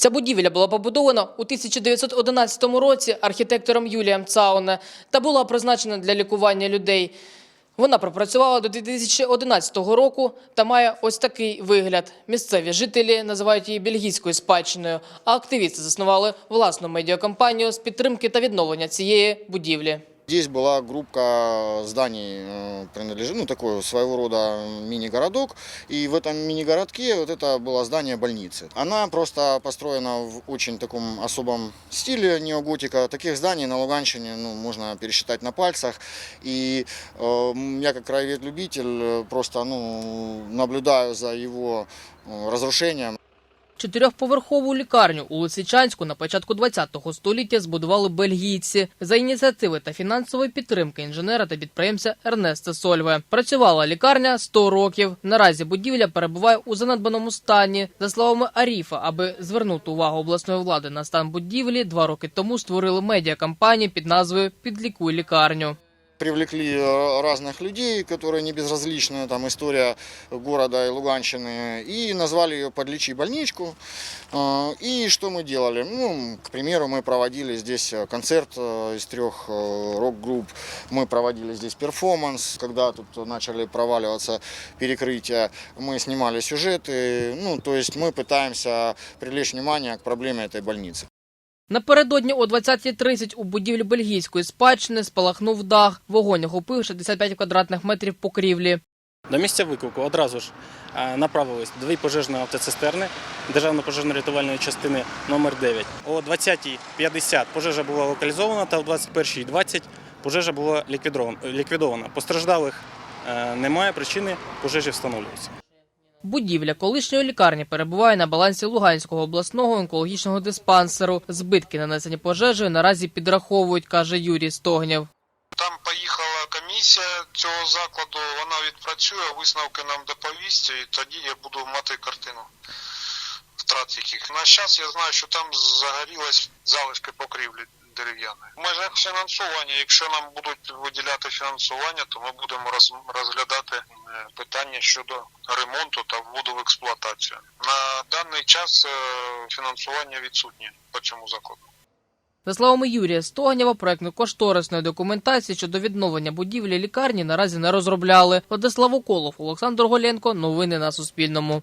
Ця будівля була побудована у 1911 році архітектором Юлієм Цауне та була призначена для лікування людей. Вона пропрацювала до 2011 року та має ось такий вигляд. Місцеві жителі називають її бельгійською спадщиною, а активісти заснували власну медіакомпанію з підтримки та відновлення цієї будівлі. Здесь была группа зданий, э, принадлежит, ну, такой своего рода мини-городок. И в этом мини-городке вот это было здание больницы. Она просто построена в очень таком особом стиле неоготика. Таких зданий на Луганщине ну, можно пересчитать на пальцах. И э, я как краевед-любитель э, просто ну, наблюдаю за его э, разрушением. Чотирьохповерхову лікарню у Лисичанську на початку ХХ століття збудували бельгійці за ініціативи та фінансової підтримки інженера та підприємця Ернеста Сольве. Працювала лікарня 100 років. Наразі будівля перебуває у занедбаному стані. За словами Аріфа, аби звернути увагу обласної влади на стан будівлі, два роки тому створили медіакампанію під назвою Підлікуй лікарню. Привлекли э, разных людей, которые не безразличны, там история города и Луганщины, и назвали ее «Подлечи больничку». Э, И что мы делали? Ну, к примеру, мы проводили здесь э, концерт из трех рок-групп, мы проводили здесь перформанс, когда тут начали проваливаться перекрытия, мы снимали сюжеты, ну, то есть мы пытаемся привлечь внимание к проблеме этой больницы. Напередодні о 20.30 у будівлі бельгійської спадщини спалахнув дах. Вогонь охопив 65 квадратних метрів покрівлі. До місця виклику одразу ж е, направились дві пожежні автоцистерни Державної пожежно-рятувальної частини номер 9 О 20.50 пожежа була локалізована та о 21.20 пожежа була ліквідована. Постраждалих е, немає, причини пожежі встановлюються. Будівля колишньої лікарні перебуває на балансі Луганського обласного онкологічного диспансеру. Збитки, нанесені пожежею, наразі підраховують, каже Юрій Стогнєв. Там поїхала комісія цього закладу, вона відпрацює, висновки нам доповість, і тоді я буду мати картину втрат яких. На час я знаю, що там загорілась залишки покрівлі дерев'яної. В межах фінансування, якщо нам будуть виділяти фінансування, то ми будемо роз- розглядати е, питання щодо ремонту та вводу в експлуатацію. На даний час е, фінансування відсутнє по цьому закладу. За словами Юрія Стогнєва, проектно-кошторисної документації щодо відновлення будівлі лікарні наразі не розробляли. Владислав Уколов, Олександр Голенко. Новини на Суспільному.